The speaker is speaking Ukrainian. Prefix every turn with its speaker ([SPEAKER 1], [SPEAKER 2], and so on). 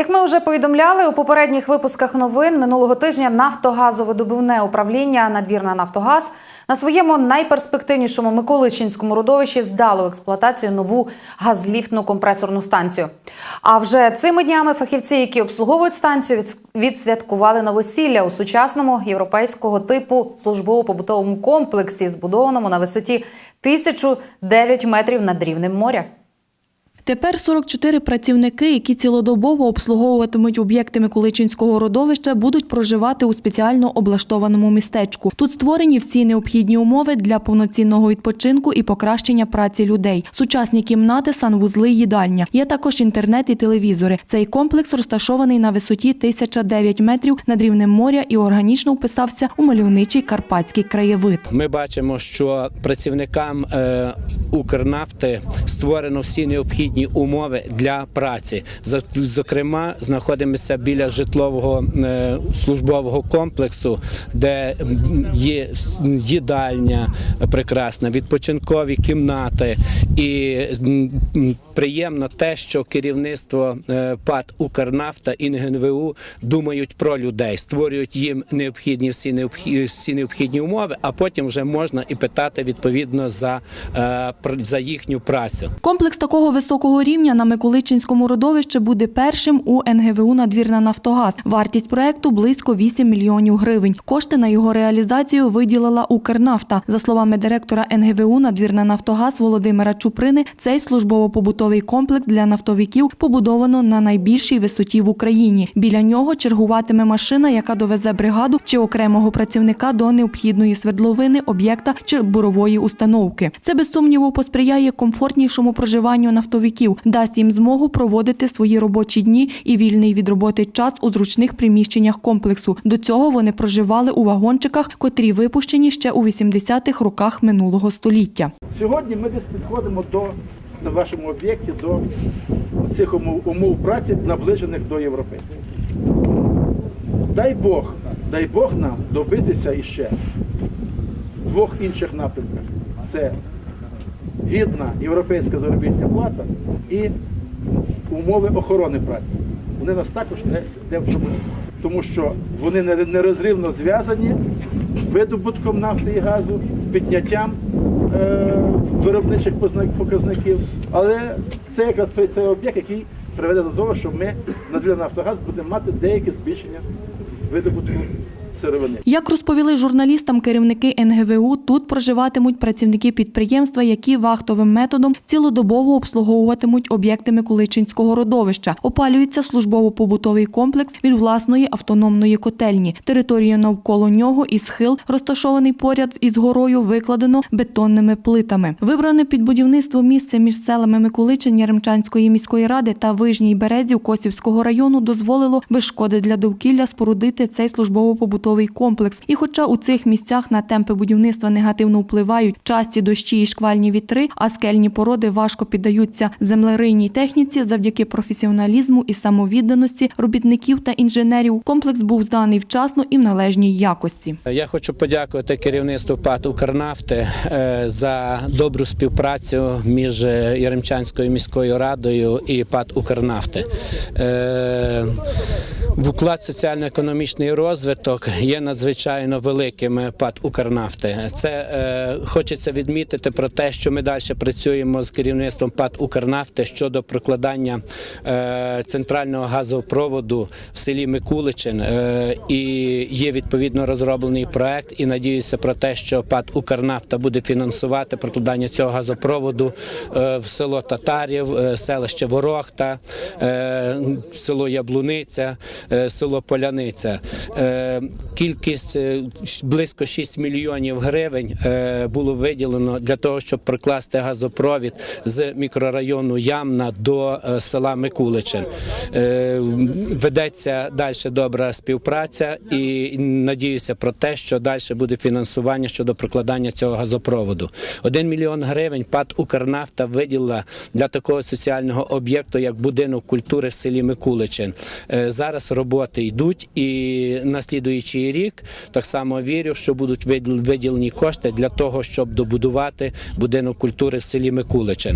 [SPEAKER 1] Як ми вже повідомляли у попередніх випусках новин минулого тижня Нафтогазовидобувне управління Надвірна Нафтогаз на своєму найперспективнішому Миколичинському родовищі здало в експлуатацію нову газліфтну компресорну станцію. А вже цими днями фахівці, які обслуговують станцію, від- відсвяткували новосілля у сучасному європейського типу службово-побутовому комплексі, збудованому на висоті 1009 метрів над рівнем моря.
[SPEAKER 2] Тепер 44 працівники, які цілодобово обслуговуватимуть об'єкти Миколичинського родовища, будуть проживати у спеціально облаштованому містечку. Тут створені всі необхідні умови для повноцінного відпочинку і покращення праці людей. Сучасні кімнати, санвузли, їдальня. Є також інтернет і телевізори. Цей комплекс розташований на висоті 1009 метрів над рівнем моря і органічно вписався у мальовничий карпатський краєвид.
[SPEAKER 3] Ми бачимо, що працівникам е, Укрнафти створено всі необхідні умови для праці. Зокрема, знаходимося біля житлового е, службового комплексу, де є їдальня прекрасна, відпочинкові кімнати. І приємно те, що керівництво е, ПАТ Укрнафта і НГНВУ думають про людей, створюють їм необхідні всі необхідні, всі необхідні умови, а потім вже можна і питати відповідно за, е, за їхню працю.
[SPEAKER 2] Комплекс такого високого рівня на Миколичинському родовищі буде першим у НГВУ «Надвірна Нафтогаз». Вартість проекту близько 8 мільйонів гривень. Кошти на його реалізацію виділила Укрнафта. За словами директора НГВУ «Надвірна Нафтогаз» Володимира Чуприни, цей службово-побутовий комплекс для нафтовиків побудовано на найбільшій висоті в Україні. Біля нього чергуватиме машина, яка довезе бригаду чи окремого працівника до необхідної свердловини, об'єкта чи бурової установки. Це без сумніву посприяє комфортнішому проживанню нафтовиків, дасть їм змогу проводити свої робочі дні і вільний від роботи час у зручних приміщеннях комплексу. До цього вони проживали у вагончиках, котрі випущені ще у 80-х роках минулого століття.
[SPEAKER 4] Сьогодні ми десь підходимо до на вашому об'єкті до цих умов, умов праці, наближених до європейських. Дай Бог, дай Бог нам добитися іще двох інших напрямках. Це гідна європейська заробітна плата і умови охорони праці. Вони нас також не, не в чомусь, тому що вони нерозривно зв'язані з видобутком нафти і газу, з підняттям е, виробничих показників. Але це якраз той, цей об'єкт, який приведе до того, що ми на Нафтогаз будемо мати деяке збільшення видобутку сировини.
[SPEAKER 2] Як розповіли журналістам керівники НГВУ, тут проживатимуть працівники підприємства, які вахтовим методом цілодобово обслуговуватимуть об'єкти Миколичинського родовища. Опалюється службово-побутовий комплекс від власної автономної котельні. Територію навколо нього і схил, розташований поряд із горою, викладено бетонними плитами. Вибране під будівництво місце між селами Миколичин Яремчанської міської ради та Вижній Березів Косівського району дозволило без шкоди для довкілля спорудити цей службово-побутовий комплекс. І хоча у цих місцях на темпи будівництва негативно впливають часті дощі і шквальні вітри, а скельні породи важко піддаються землерийній техніці завдяки професіоналізму і самовідданості робітників та інженерів, комплекс був зданий вчасно і в належній якості.
[SPEAKER 3] Я хочу подякувати керівництву ПАТ «Укрнафти» е, за добру співпрацю між е, Яремчанською міською радою і ПАТ «Укрнафти». В уклад соціально-економічний розвиток є надзвичайно великим ПАТ «Укрнафти». Це е, хочеться відмітити про те, що ми далі працюємо з керівництвом ПАТ «Укрнафти» щодо прокладання е, центрального газопроводу в селі Микуличин. Е, і є відповідно розроблений проект. І надіюся про те, що ПАТ «Укрнафта» буде фінансувати прокладання цього газопроводу е, в село Татарів, е, селище Ворохта, е, село Яблуниця, село Поляниця. Е, Кількість е, близько 6 мільйонів гривень е, було виділено для того, щоб прокласти газопровід з мікрорайону Ямна до е, села Микуличин. Е, Ведеться далі добра співпраця і надіюся про те, що далі буде фінансування щодо прокладання цього газопроводу. Один мільйон гривень ПАТ Укрнафта виділила для такого соціального об'єкту, як будинок культури в селі Микуличин. Е, Роботи йдуть, і на слідуючий рік так само вірю, що будуть виділ- виділені кошти для того, щоб добудувати будинок культури в селі Микуличин.